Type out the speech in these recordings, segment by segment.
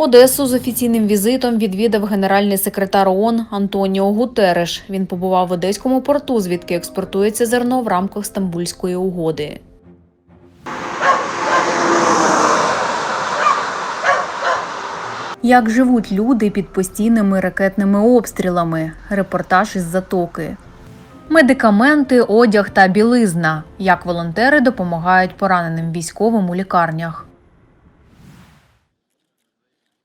Одесу з офіційним візитом відвідав генеральний секретар ООН Антоніо Гутереш. Він побував в одеському порту, звідки експортується зерно в рамках Стамбульської угоди. Як живуть люди під постійними ракетними обстрілами? Репортаж із затоки. Медикаменти, одяг та білизна. Як волонтери допомагають пораненим військовим у лікарнях.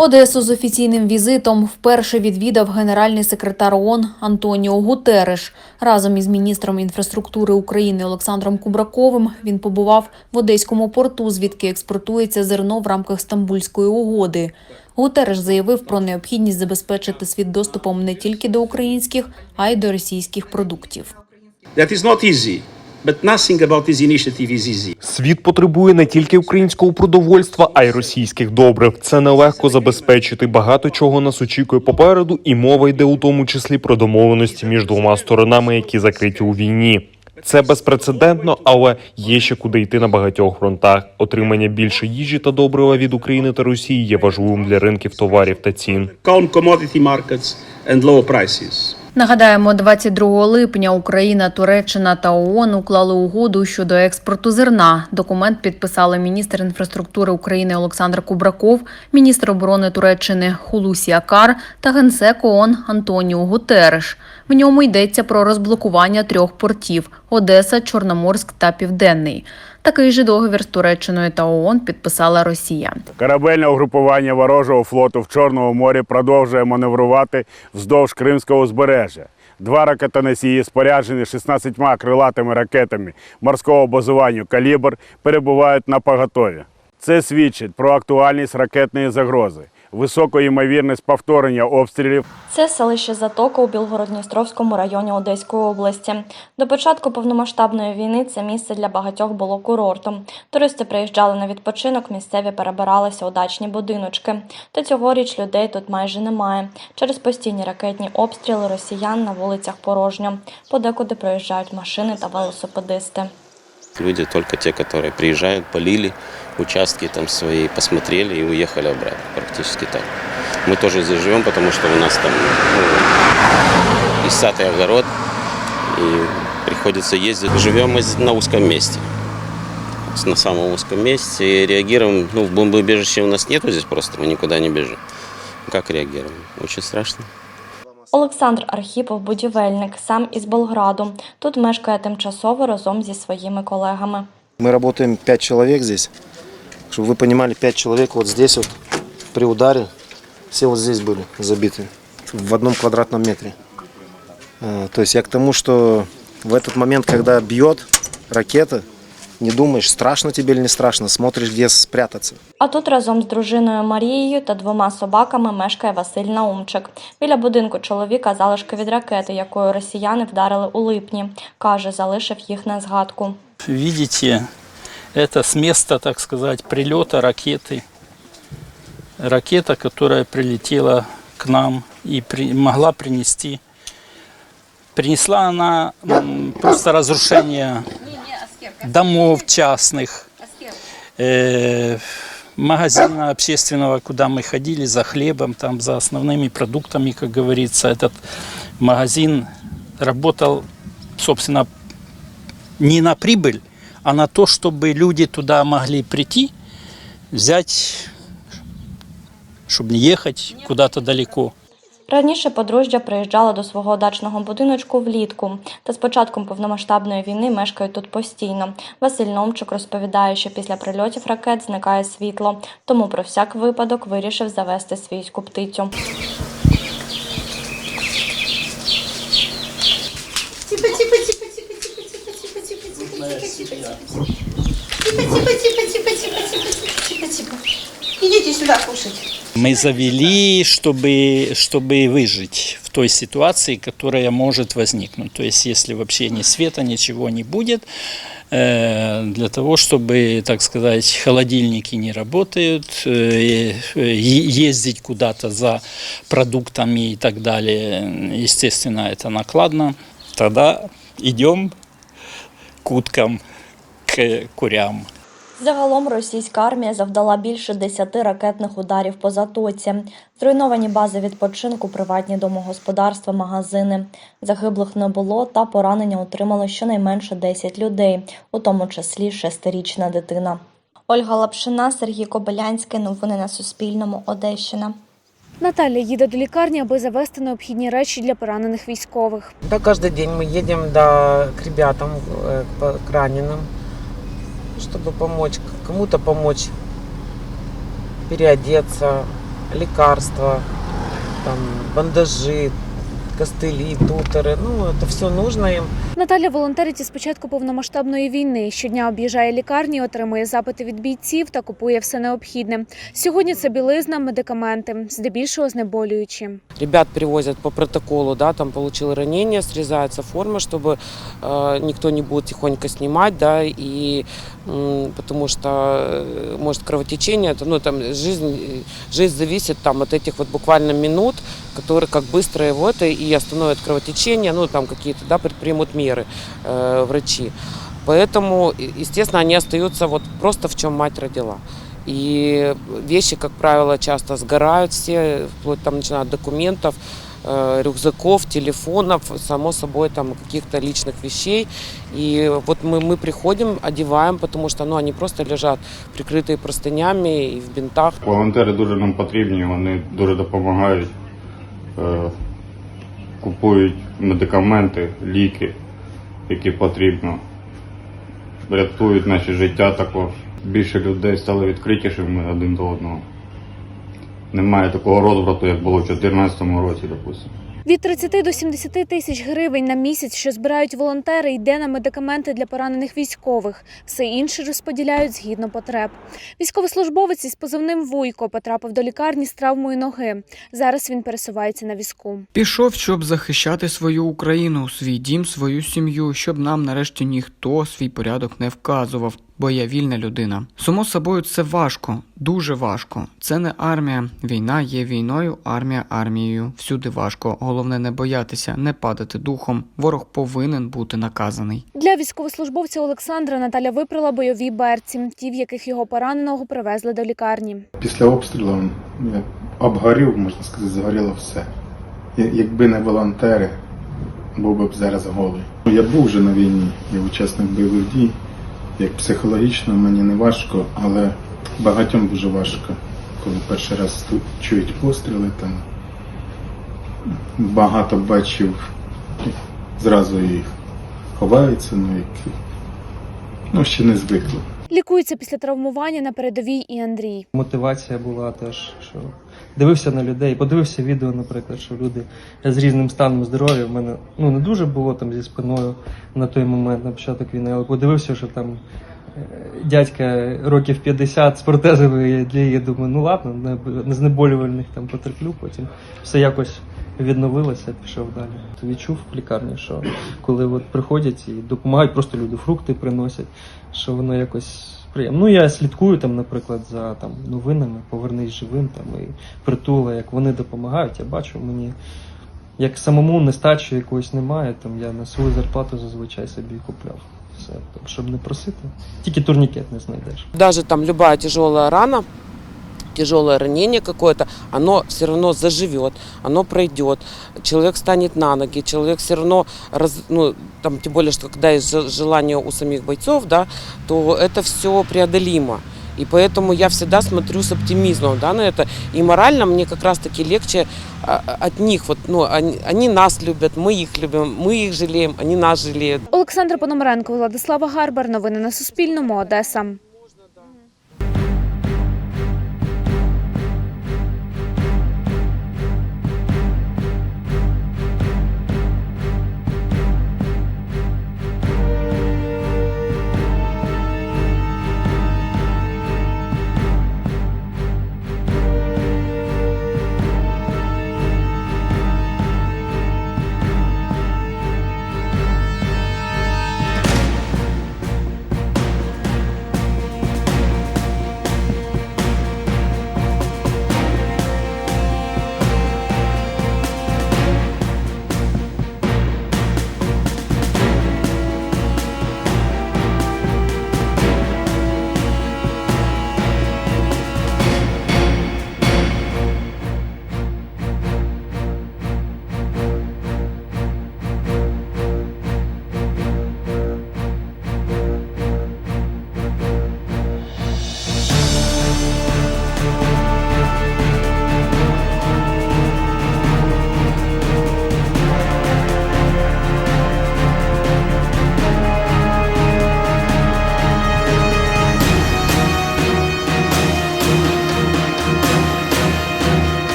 Одесу з офіційним візитом вперше відвідав генеральний секретар ООН Антоніо Гутереш. Разом із міністром інфраструктури України Олександром Кубраковим він побував в одеському порту, звідки експортується зерно в рамках Стамбульської угоди. Гутереш заявив про необхідність забезпечити світ доступом не тільки до українських, а й до російських продуктів. That is not easy, but nothing about this initiative is easy. Світ потребує не тільки українського продовольства, а й російських добрив. Це нелегко забезпечити. Багато чого нас очікує попереду, і мова йде у тому числі про домовленості між двома сторонами, які закриті у війні. Це безпрецедентно, але є ще куди йти на багатьох фронтах. Отримання більше їжі та добрива від України та Росії є важливим для ринків товарів та цін. Нагадаємо, 22 липня Україна, Туреччина та ООН уклали угоду щодо експорту зерна. Документ підписали міністр інфраструктури України Олександр Кубраков, міністр оборони Туреччини Хулусі Акар та генсек ООН Антоніо Гутереш. В ньому йдеться про розблокування трьох портів: Одеса, Чорноморськ та Південний. Такий же договір з Туреччиною та ООН підписала Росія. Корабельне угрупування ворожого флоту в Чорному морі продовжує маневрувати вздовж Кримського узбережжя. Два ракетоносії, споряджені 16 крилатими ракетами морського базування «Калібр», перебувають на поготові. Це свідчить про актуальність ракетної загрози, високу ймовірність повторення обстрілів Це селище Затока у Білгород-Дністровському районі Одеської області. До початку повномасштабної війни це місце для багатьох було курортом. Туристи приїжджали на відпочинок, місцеві перебиралися у дачні будиночки. Та цьогоріч людей тут майже немає. Через постійні ракетні обстріли росіян на вулицях порожньо. Подекуди проїжджають машини та велосипедисти. Люди только те, которые приезжают, полили участки там свои, посмотрели и уехали обратно. Практически так. Мы тоже здесь живем, потому что у нас там ну, и сад, и огород, и приходится ездить. Живем мы на узком месте. На самом узком месте и реагируем. Ну, в бомбоубежище у нас нету здесь просто, мы никуда не бежим. Как реагируем? Очень страшно. Олександр Архіпов будівельник, сам із Болграду. Тут мешкає тимчасово разом зі своїми колегами. Ми працюємо 5 чоловік тут. Щоб ви розуміли, 5 чоловік от здесь вот, при ударі всі от здесь були забиті в одному квадратному метрі. Е, тобто я к тому, що в этот момент, коли б'є ракета, не думаешь, страшно тебе или не страшно, смотришь, где спрятаться. А тут разом з дружиною Марією та двома собаками мешкає Василь Наумчик. Біля будинку чоловіка залишки від ракети, якою росіяни вдарили у липні. Каже, залишив їх на згадку. Видите, это с места, так сказать, прилета ракеты. Ракета, которая прилетела к нам и при- могла принести. Принесла она просто разрушение домов частных, э, магазина общественного, куда мы ходили за хлебом, там за основными продуктами, как говорится. Этот магазин работал, собственно, не на прибыль, а на то, чтобы люди туда могли прийти, взять, чтобы не ехать куда-то далеко. Раніше подружжя приїжджало до свого дачного будиночку влітку, та з початком повномасштабної війни мешкають тут постійно. Василь Номчук розповідає, що після прильотів ракет зникає світло, тому про всяк випадок вирішив завести свійську птицю. Типа, типа, типа, типа, типа, типа, типа, типа, типа, типа, типа, типа. Типа, типа, типа, типа, типа, типа, типа, типа, типа. Идите сюда кушать. Мы завели, чтобы, чтобы выжить в той ситуации, которая может возникнуть. То есть, если вообще ни света, ничего не будет, э, для того, чтобы, так сказать, холодильники не работают, э, е- ездить куда-то за продуктами и так далее, естественно, это накладно. Тогда идем к уткам, к курям. Загалом російська армія завдала більше 10 ракетних ударів по затоці. Зруйновані бази відпочинку, приватні домогосподарства, магазини. Загиблих не було та поранення отримало щонайменше 10 людей, у тому числі шестирічна дитина. Ольга Лапшина, Сергій Кобилянський. Новини на Суспільному. Одещина. Наталя їде до лікарні, аби завести необхідні речі для поранених військових. Да, каждый день мы едем да, к ребятам, э, к по- к раненым, Чтобы помочь, кому-то помочь переодеться, лекарства, там, бандажи, костыли, тутеры. Ну, это все нужно им. Наталя волонтерить із початку повномасштабної війни. Щодня об'їжджає лікарні, отримує запити від бійців та купує все необхідне. Сьогодні це білизна, медикаменти, здебільшого знеболюючі. Ребят привозят по протоколу, да, там получил ранение, срезается форма, чтобы э, никто не будет тихонько снимать, да, и м, потому что э, может кровотечение, это, ну, там жизнь, э, жизнь зависит там от этих вот буквально минут, которые как быстро его это и остановят кровотечение, ну, там какие-то, да, предпримут меры э, врачи. Поэтому, и- естественно, они остаются вот просто в чем мать родила. И вещи, как правило, часто сгорают все, вплоть там начиная от документов, э, рюкзаков, телефонов, само собой там каких-то личных вещей. И вот мы, мы приходим, одеваем, потому что ну, они просто лежат прикрытые простынями и в бинтах. Волонтери дуже нам потрібні, вони дуже допомагають, е, купують медикаменти, ліки, Які потрібно, рятують наші життя також. Більше людей стали відкритішими один до одного. Немає такого розбрату, як було в 2014 році, допустимо. Від 30 до 70 тисяч гривень на місяць, що збирають волонтери, йде на медикаменти для поранених військових. Все інше розподіляють згідно потреб. Військовослужбовець із позивним Вуйко потрапив до лікарні з травмою ноги. Зараз він пересувається на візку. Пішов, щоб захищати свою Україну, свій дім, свою сім'ю, щоб нам нарешті ніхто свій порядок не вказував, бо я вільна людина. Само собою, це важко, дуже важко. Це не армія. Війна є війною, армія армією. Всюди важко. Головне не боятися, не падати духом. Ворог повинен бути наказаний. Для військовослужбовця Олександра Наталя випрала бойові берці, ті, в яких його пораненого привезли до лікарні. Після обстрілу я обгорів, можна сказати, згоріло все. Якби не волонтери, був би б зараз голий. Я був вже на війні, я учасник бойових дій. Як психологічно мені не важко, але багатьом дуже важко, коли перший раз тут чують постріли там. Багато бачив, зразу і ховаються, ну як ну, ще не звикли. Лікується після травмування на передовій і Андрій. Мотивація була теж, що дивився на людей, подивився відео, наприклад, що люди з різним станом здоров'я. В мене ну не дуже було там зі спиною на той момент, на початок війни, але подивився, що там е, дядька років 50 з протезами я думаю, ну ладно, не, не знеболювальних там потерплю, потім все якось відновилося, пішов далі. Відчув в лікарні, що коли от приходять і допомагають, просто люди фрукти приносять, що воно якось приємно. Ну я слідкую там, наприклад, за там новинами, повернись живим там і притула, як вони допомагають. Я бачу, мені як самому нестачі якоїсь немає, там я на свою зарплату зазвичай собі купляв. Все, щоб не просити. Тільки турнікет не знайдеш. Даже там люба тяжела рана, тяжелое ранение какое-то, оно все равно заживет, оно пройдет, человек станет на ноги, человек все равно, раз, ну, там, тем более, что когда есть же- желание у самих бойцов, да, то это все преодолимо. И поэтому я всегда смотрю с оптимизмом да, на это. И морально мне как раз-таки легче а, от них. Вот, ну, они, они нас любят, мы их любим, мы их жалеем, они нас жалеют. Олександр Пономаренко, Владислава Гарбар. Новини на Суспільному. Одеса.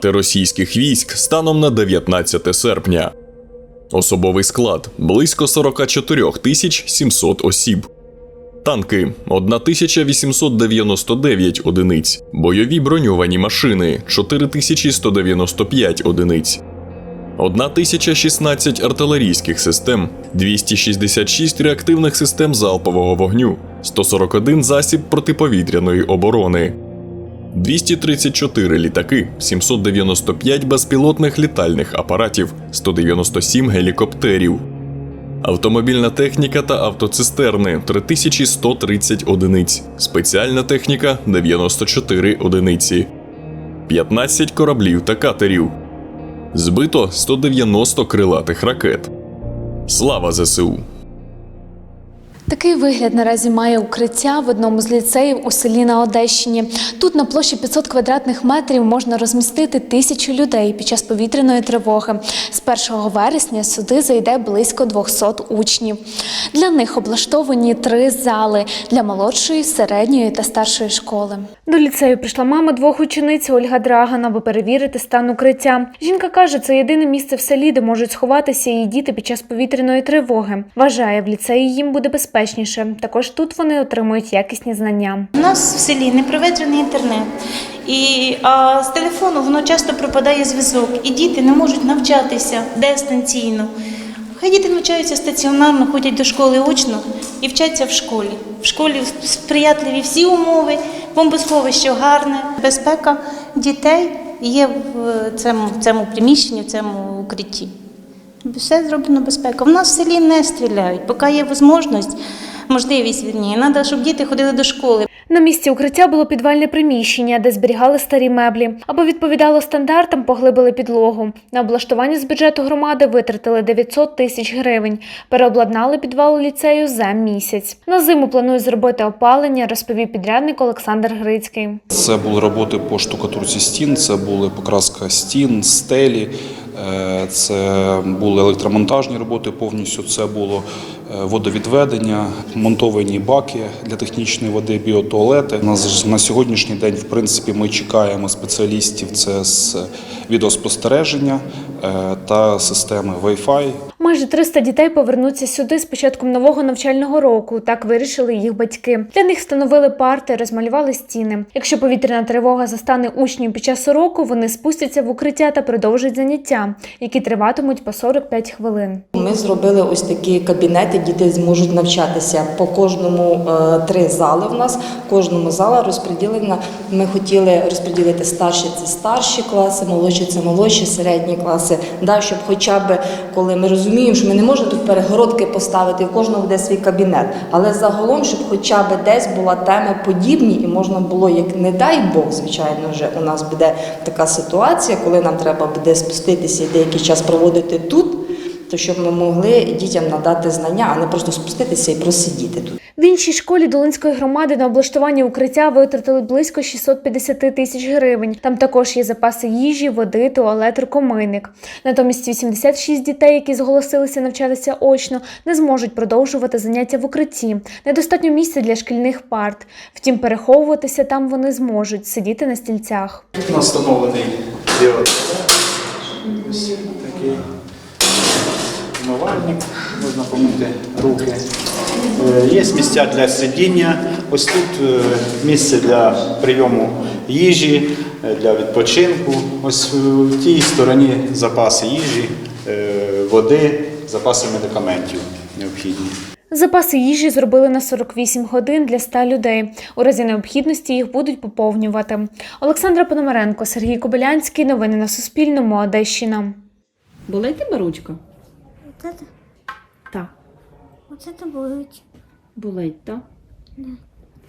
Втрати російських військ станом на 19 серпня. Особовий склад близько 44 тисяч 700 осіб. Танки 1899 одиниць. Бойові броньовані машини 4195 одиниць. 1016 артилерійських систем, 266 реактивних систем залпового вогню, 141 засіб протиповітряної оборони, 234 літаки, 795 безпілотних літальних апаратів, 197 гелікоптерів. Автомобільна техніка та автоцистерни 3130 одиниць, спеціальна техніка 94 одиниці, 15 кораблів та катерів. Збито 190 крилатих ракет. Слава ЗСУ! Такий вигляд наразі має укриття в одному з ліцеїв у селі на Одещині. Тут на площі 500 квадратних метрів можна розмістити тисячу людей під час повітряної тривоги. З 1 вересня сюди зайде близько 200 учнів. Для них облаштовані три зали для молодшої, середньої та старшої школи. До ліцею прийшла мама двох учениць Ольга Драган, аби перевірити стан укриття. Жінка каже, це єдине місце в селі, де можуть сховатися її діти під час повітряної тривоги. Вважає, в ліцеї їм буде безпечніше. Також тут вони отримують якісні знання. У нас в селі не проведений інтернет. І а, з телефону воно часто пропадає зв'язок, і діти не можуть навчатися дистанційно. Хай діти навчаються стаціонарно, ходять до школи очно і вчаться в школі. В школі сприятливі всі умови, бомбосховище гарне, безпека дітей є в цьому, в цьому приміщенні, в цьому укритті. Все зроблено безпека. В нас в селі не стріляють, поки є можливість, можливість вірніше, треба, щоб діти ходили до школи. На місці укриття було підвальне приміщення, де зберігали старі меблі. Аби відповідало стандартам, поглибили підлогу. На облаштування з бюджету громади витратили 900 тисяч гривень. Переобладнали підвал ліцею за місяць. На зиму планують зробити опалення, розповів підрядник Олександр Грицький. Це були роботи по штукатурці стін, це були покраска стін, стелі, це були електромонтажні роботи повністю, це було е, водовідведення, монтовані баки для технічної води, біотуалети. На, на сьогоднішній день, в принципі, ми чекаємо спеціалістів це з відеоспостереження е, та системи Wi-Fi. Майже 300 дітей повернуться сюди з початком нового навчального року. Так вирішили їх батьки. Для них встановили парти, розмалювали стіни. Якщо повітряна тривога застане учнів під час уроку, вони спустяться в укриття та продовжать заняття, які триватимуть по 45 хвилин. Ми зробили ось такі кабінети, діти зможуть навчатися. По кожному е, три зали в нас. Кожному зала розподілена. Ми хотіли розподілити старші це старші класи, молодші це молодші, середні класи. Да, щоб хоча б коли ми розуміємо, що ми не можемо тут перегородки поставити, в кожного буде свій кабінет. Але загалом, щоб хоча б десь була теми подібні, і можна було, як не дай Бог, звичайно, вже у нас буде така ситуація, коли нам треба буде спуститися і деякий час проводити тут то щоб ми могли дітям надати знання, а не просто спуститися і просидіти тут. В іншій школі Долинської громади на облаштування укриття витратили близько 650 тисяч гривень. Там також є запаси їжі, води, туалет, рукомийник. Натомість 86 дітей, які зголосилися навчатися очно, не зможуть продовжувати заняття в укритті. Недостатньо місця для шкільних парт. Втім, переховуватися там вони зможуть сидіти на стільцях. Тут встановлений такий можна помити руки. Е, Є місця для сидіння. Ось тут е, місце для прийому їжі, е, для відпочинку. Ось в тій стороні запаси їжі, води, запаси медикаментів необхідні. Запаси їжі зробили на 48 годин для 100 людей. У разі необхідності їх будуть поповнювати. Олександра Пономаренко, Сергій Кобилянський. Новини на Суспільному. Одещина. Болить тебе ручка? Оце, Так. оце то болить. Болить, так?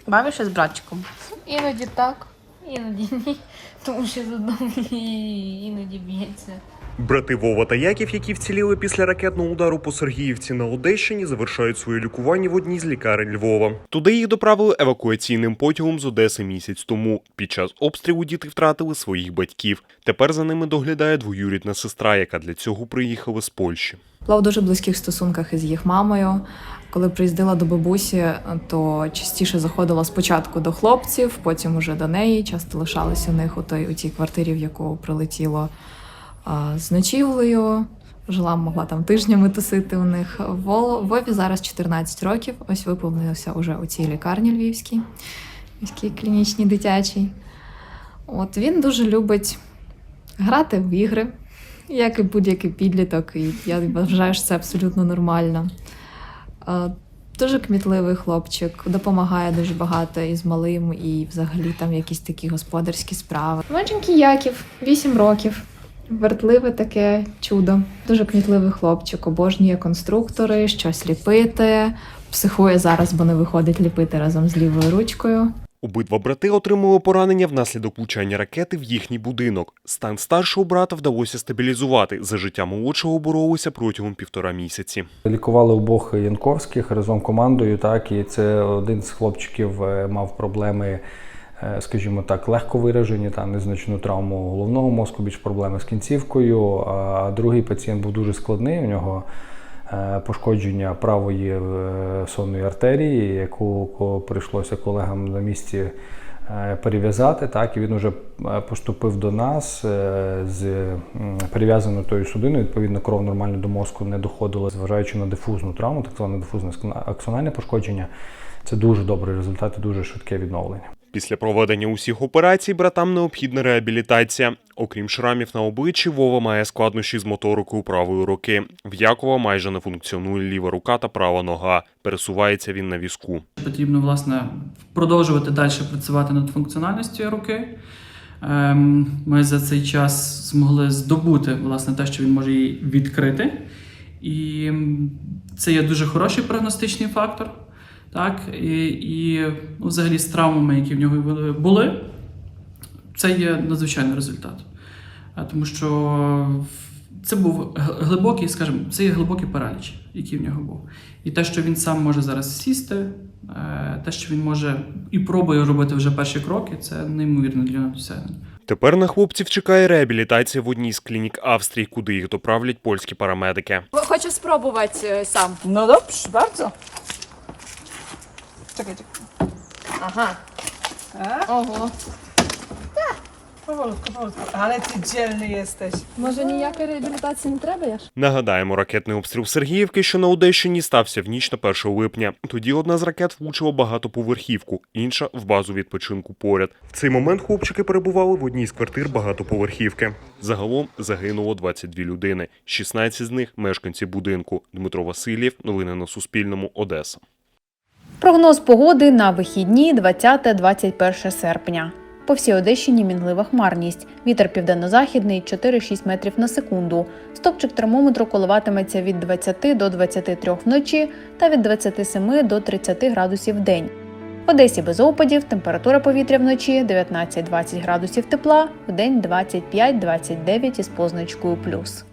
Бавишся з братчиком? Іноді так, іноді ні. Тому що з одного іноді б'ється. Брати Вова та Яків, які вціліли після ракетного удару по Сергіївці на Одещині, завершають своє лікування в одній з лікарень Львова. Туди їх доправили евакуаційним потягом з Одеси місяць тому. Під час обстрілу діти втратили своїх батьків. Тепер за ними доглядає двоюрідна сестра, яка для цього приїхала з Польщі. Була в дуже близьких стосунках із їх мамою. Коли приїздила до бабусі, то частіше заходила спочатку до хлопців, потім уже до неї. Часто лишалася у них у той у тій квартирі, в яку прилетіло з ночівлею. Жила, могла там тижнями тусити у них. Во- Вові зараз 14 років. Ось виповнилося уже у цій лікарні львівській, міській клінічній дитячій. От він дуже любить грати в ігри, як і будь-який підліток, і я вважаю, що це абсолютно нормально. Дуже кмітливий хлопчик, допомагає дуже багато і з малим, і взагалі там якісь такі господарські справи. Маленький Яків, 8 років. Вертливе таке чудо. Дуже кмітливий хлопчик, обожнює конструктори, щось ліпити. Психує зараз, бо не виходить ліпити разом з лівою ручкою. Обидва брати отримали поранення внаслідок влучання ракети в їхній будинок. Стан старшого брата вдалося стабілізувати. За життя молодшого боролися протягом півтора місяці. Лікували обох Янковських разом командою, так і це один з хлопчиків е, мав проблеми, скажімо так, легко виражені, та незначну травму головного мозку, більш проблеми з кінцівкою. А другий пацієнт був дуже складний. У нього е, пошкодження правої е, сонної артерії, яку прийшлося колегам на місці е, перев'язати. Так, і він вже е, поступив до нас е, з перев'язаною тою судиною. Відповідно, кров нормально до мозку не доходила, зважаючи на дифузну травму, так зване дифузне аксональне пошкодження. Це дуже добрий результат і дуже швидке відновлення. Після проведення усіх операцій братам необхідна реабілітація. Окрім шрамів на обличчі, Вова має складнощі з моторикою правої руки. В Якова майже не функціонує ліва рука та права нога. Пересувається він на візку. Потрібно власне продовжувати далі працювати над функціональністю руки. Ем, Ми за цей час змогли здобути власне те, що він може її відкрити. І це є дуже хороший прогностичний фактор. Так? І, і ну, взагалі з травмами, які в нього були, це є надзвичайний результат. Тому що це був глибокий, скажімо, це є глибокий параліч, який в нього був. І те, що він сам може зараз сісти, е, те, що він може і пробує робити вже перші кроки, це неймовірно для нього досягнення. Тепер на хлопців чекає реабілітація в одній з клінік Австрії, куди їх доправлять польські парамедики. Хочу спробувати сам. No dobrze, bardzo. Czekaj, czekaj. Ага. Tak? Ого. Powolutku, powolutku. Ale ty dzielny jesteś. Може ніякої реабілітації не треба, я ж? Нагадаємо, ракетний обстріл Сергіївки, що на Одещині, стався в ніч на 1 липня. Тоді одна з ракет влучила багатоповерхівку, інша в базу відпочинку поряд. В цей момент хлопчики перебували в одній з квартир багатоповерхівки. Загалом загинуло 22 людини. 16 з них мешканці будинку. Дмитро Васильєв. Новини на Суспільному. Одеса. Прогноз погоди на вихідні 20-21 серпня. По всій Одещині мінлива хмарність. Вітер південно-західний 4-6 метрів на секунду. Стопчик термометру коливатиметься від 20 до 23 вночі та від 27 до 30 градусів в день. В Одесі без опадів, температура повітря вночі 19-20 градусів тепла, в день 25-29 із позначкою плюс.